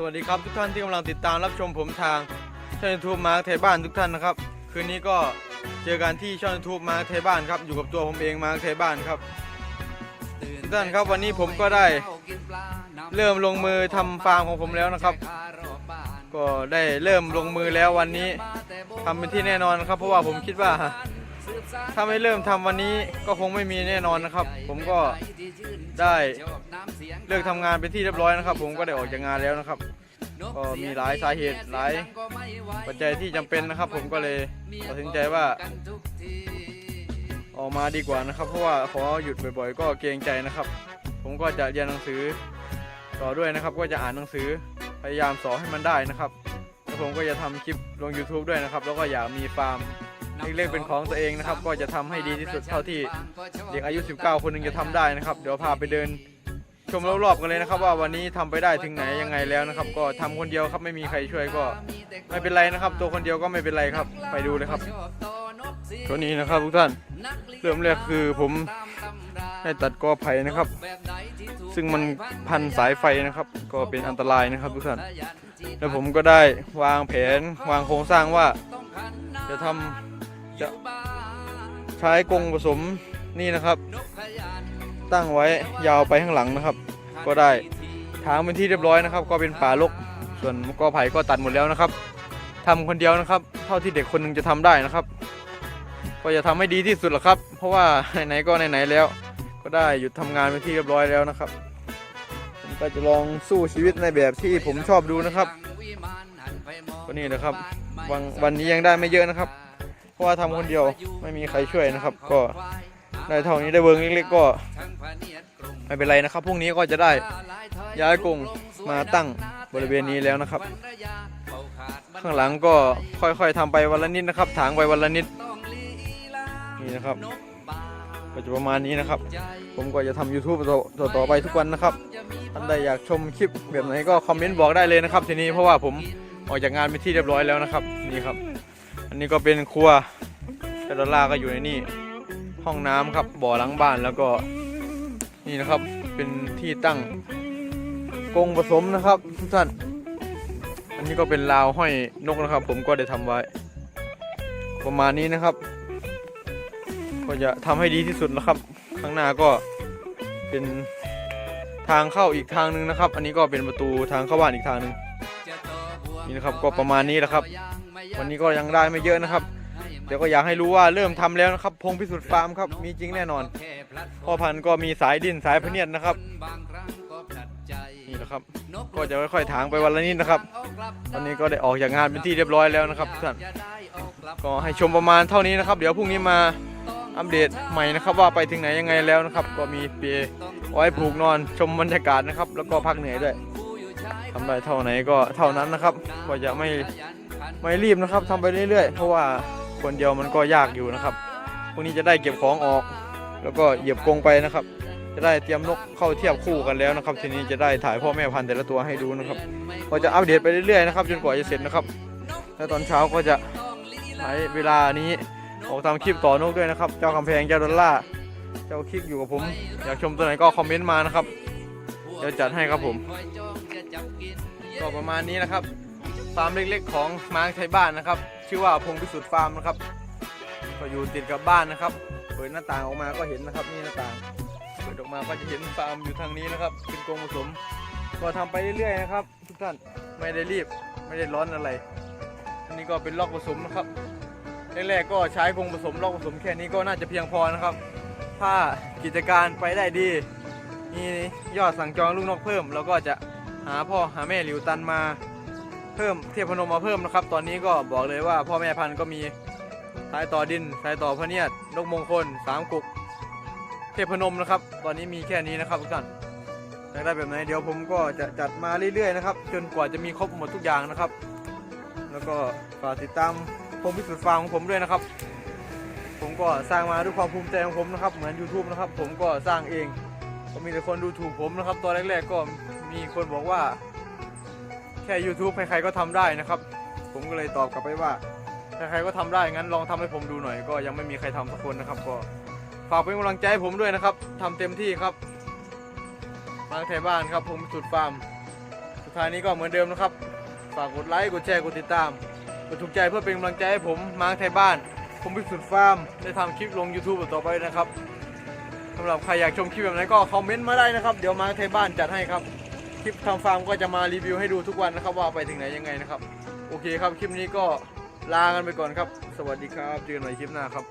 สวัสดีครับทุกท่านที่กำลังติดตามรับชมผมทางช่องยูทูบมาร์คไทยบ้านทุกท่านนะครับ คืนนี้ก็เจอกันที่ช่องยูทูบมาร์คไทยบ้านครับ อยู่กับตัวผมเองมาร์คไทยบ้านครับทุกท่านครับวันนี้ผมก็ได้เริ่มลงมือทำฟาร์มของผมแล้วนะครับ ก็ได้เริ่มลงมือแล้ววันนี้ทำเป็นที่แน่นอนครับ เพราะว่าผมคิดว่า ถ้าไม่เริ่มทำวันนี้ก็คงไม่มีแน่นอนนะครับ ผมก็ได้ เลิกทำงานเป็นที่เรียบร้อยนะครับ ผมก็ได้ออกจากงานแล้วนะครับ ก็มีหลายสาเหตุหลายปัจจัยที่จำเป็นนะครับ ผมก็เลยตัดสินใจว่า ออกมาดีกว่านะครับ เพราะว่าขอหยุดบ่อยๆ ก็เกรงใจนะครับ ผมก็จะเรียนหนังสือต่อด้วยนะครับ ก็จะอ่านหนังสือพยายามสอนให้มันได้นะครับแล้วผมก็จะทำคลิปลง YouTube ด้วยนะครับ แล้วก็อยากมีฟาร์มเล็กๆเป็นของตัวเองนะครับ ก็จะทำให้ดีที่สุดเท่าที่เด็กอายุ 19 คนหนึงจะทำได้นะครับ เดี๋ยวพาไปเดิน ชมรอบๆกันเลยนะครับว่าวันนี้ทำไปได้ถึงไหนยังไงแล้วนะครับ ก็ทำคนเดียวครับไม่มีใครช่วยก็ไม่เป็นไรนะครับ ตัวคนเดียวก็ไม่เป็นไรครับ ไปดูเลยครับตัวนี้นะครับทุกท่านเริ่มแรกคือผมให้ตัดกอไผ่นะครับ ซึ่งมันพันสายไฟนะครับ ก็เป็นอันตรายนะครับทุกท่านแล้วผมก็ได้วางแผนวางโครงสร้างว่า จะทำจะใช้กงผสมนี่นะครับ ตั้งไว้ยาวไปข้างหลังนะครับ ก็ได้ทางเป็นที่เรียบร้อยนะครับ ก็เป็นป่ารกส่วนกอไผ่ก็ตัดหมดแล้วนะครับทำคนเดียวนะครับ เท่าที่เด็กคนหนึงจะทำได้นะครับ ก็จะทำให้ดีที่สุดแหละครับ เพราะว่าไหนๆก็ไหนๆแล้ว ก็ได้หยุดทำงานเป็นที่เรียบร้อยแล้วนะครับผมก็จะลองสู้ชีวิตในแบบที่ผมชอบดูนะครับก็นี่นะครับวันวันนี้ยังได้ไม่เยอะนะครับ เพราะว่าทำคนเดียวไม่มีใครช่วยนะครับ ก็ ได้เท่านี้ได้เวิร์งเล็กๆก็ไม่เป็นไรนะครับพรุ่งนี้ก็จะได้ย้ายกรงมาตั้งบริเวณนี้แล้วนะครับ ข้างหลังก็ค่อยๆทำไปวันละนิดนะครับถางไปวันละนิดนี่นะครับก็จะประมาณนี้นะครับ ผมก็จะทำ YouTube ต่อต่อไปทุกวันนะครับท่านใดอยากชมคลิปแบบไหนก็คอมเมนต์บอกได้เลยนะครับ ทีนี้เพราะว่าผมออกจากงานเป็นที่เรียบร้อยแล้วนะครับนี่ครับ อันนี้ก็เป็นครัวแต่ดอลลาร์ก็อยู่ในนี่ ห้องน้ำครับบ่อหลังบ้านแล้วก็นี่นะครับเป็นที่ตั้งกรงผสมนะครับทุกท่านอันนี้ก็เป็นราวห้อยนกนะครับ ผมก็ได้ทำไว้ ประมาณนี้นะครับ ก็จะทำให้ดีที่สุดนะครับ ข้างหน้าก็เป็นทางเข้าอีกทางหนึ่งนะครับ อันนี้ก็เป็นประตูทางเข้าบ้านอีกทางหนึ่งนี่นะครับก็ประมาณนี้แหละครับ วันนี้ก็ยังได้ไม่เยอะนะครับ เดี๋ยวก็อยากให้รู้ว่าเริ่มทำแล้วนะครับ พงพิสุทธิ์ฟาร์มครับ มีจริงแน่นอน พ่อพันธุ์ก็มีสายดินสายพเนียดนะครับ นี่นะครับ ก็จะค่อยๆถางไปวันละนิดนะครับ ตอนนี้ก็ได้ออกจากงานเป็นที่เรียบร้อยแล้วนะครับทุกท่านก็ให้ชมประมาณเท่านี้นะครับ เดี๋ยวพรุ่งนี้มาอัปเดตใหม่นะครับว่าไปถึงไหนยังไงแล้วนะครับ ก็มีเปียไว้ผูกนอนชมบรรยากาศนะครับ แล้วก็พักเหนื่อยด้วยทำได้เท่าไหนก็เท่านั้นนะครับ ก็จะไม่ไม่รีบนะครับทำไปเรื่อยๆ เพราะว่า คนเดียวมันก็ยากอยู่นะครับพรุ่งนี้จะได้เก็บของออก แล้วก็เหยียบกรงไปนะครับ จะได้เตรียมนกเข้าเทียบคู่กันแล้วนะครับ ทีนี้จะได้ถ่ายพ่อแม่พันธุ์แต่ละตัวให้ดูนะครับ ก็จะอัปเดตไปเรื่อยๆนะครับจนกว่าจะเสร็จนะครับ แล้วตอนเช้าก็จะใช้เวลานี้ออกทำคลิปต่อนกด้วยนะครับ เจ้ากำแพงเจ้าดอลล่าเจ้าคลิกอยู่กับผม อยากชมตัวไหนก็คอมเมนต์มานะครับเดี๋ยวจัดให้ครับผมก็ประมาณนี้นะครับ ฟาร์มเล็กๆ ของมาร์คไทยบ้านนะครับ ชื่อว่าพงพิสุทธิ์ฟาร์มนะครับ ก็อยู่ติดกับบ้านนะครับ เปิดหน้าต่างออกมาก็เห็นนะครับนี่หน้าต่าง เปิดออกมาก็จะเห็นฟาร์มอยู่ทางนี้นะครับ เป็นกรงผสม ก็ทำไปเรื่อยๆนะครับ ทุกท่านไม่ได้รีบไม่ได้ร้อนอะไร อันนี้ก็เป็นลอกผสมนะครับแรกๆก็ใช้กรงผสมลอกผสมแค่นี้ก็น่าจะเพียงพอนะครับ ถ้ากิจการไปได้ดี มียอดสั่งจองลูกนกเพิ่มแล้วก็จะหาพ่อหาแม่หลิวตันมา เพิ่มเทพนมมาเพิ่มนะครับ ตอนนี้ก็บอกเลยว่าพ่อแม่พันธุ์ก็มีสายต่อดินสายต่อพะเนียดนกมงคลสามกุก เทพนมนะครับ ตอนนี้มีแค่นี้นะครับทุกท่านอยากได้แบบไหนเดี๋ยวผมก็จะจัดมาเรื่อยๆนะครับ จนกว่าจะมีครบหมดทุกอย่างนะครับ แล้วก็ฝากติดตามผมพิสุทธิ์ฟาร์มของผมด้วยนะครับ ผมก็สร้างมาด้วยความภูมิใจของผมนะครับ เหมือน YouTube นะครับ ผมก็สร้างเองก็มีแต่คนดูถูกผมนะครับ ตอนแรกๆก็มีคนบอกว่า ค่ YouTube ใครๆก็ทำได้นะครับ ผมก็เลยตอบกลับไปว่าใครๆก็ทำได้งั้นลองทำให้ผมดูหน่อย ก็ยังไม่มีใครทำสักคนนะครับ ก็ฝากเป็นกำลังใจให้ผมด้วยนะครับทำเต็มที่ครับมาไทยบ้านครับผมสุดฟาร์มสุดท้ายนี้ก็เหมือนเดิมนะครับ ฝากกดไลค์กดแชร์กดติดตามกดถูกใจเพื่อเป็นกำลังใจให้ผมมาร์คไทยบ้าน ผมพิสุทธิ์ฟาร์มได้ทำคลิปลง YouTube ต่อไปนะครับสำหรับใครอยากชมคลิปแบบไหนก็คอมเมนต์มาได้นะครับ เดี๋ยวมาร์คไทยบ้านจัดให้ครับ คลิปทำฟาร์มก็จะมารีวิวให้ดูทุกวันนะครับ ว่าไปถึงไหนยังไงนะครับ โอเคครับคลิปนี้ก็ลากันไปก่อนครับ สวัสดีครับเจอกันใหม่คลิปหน้าครับ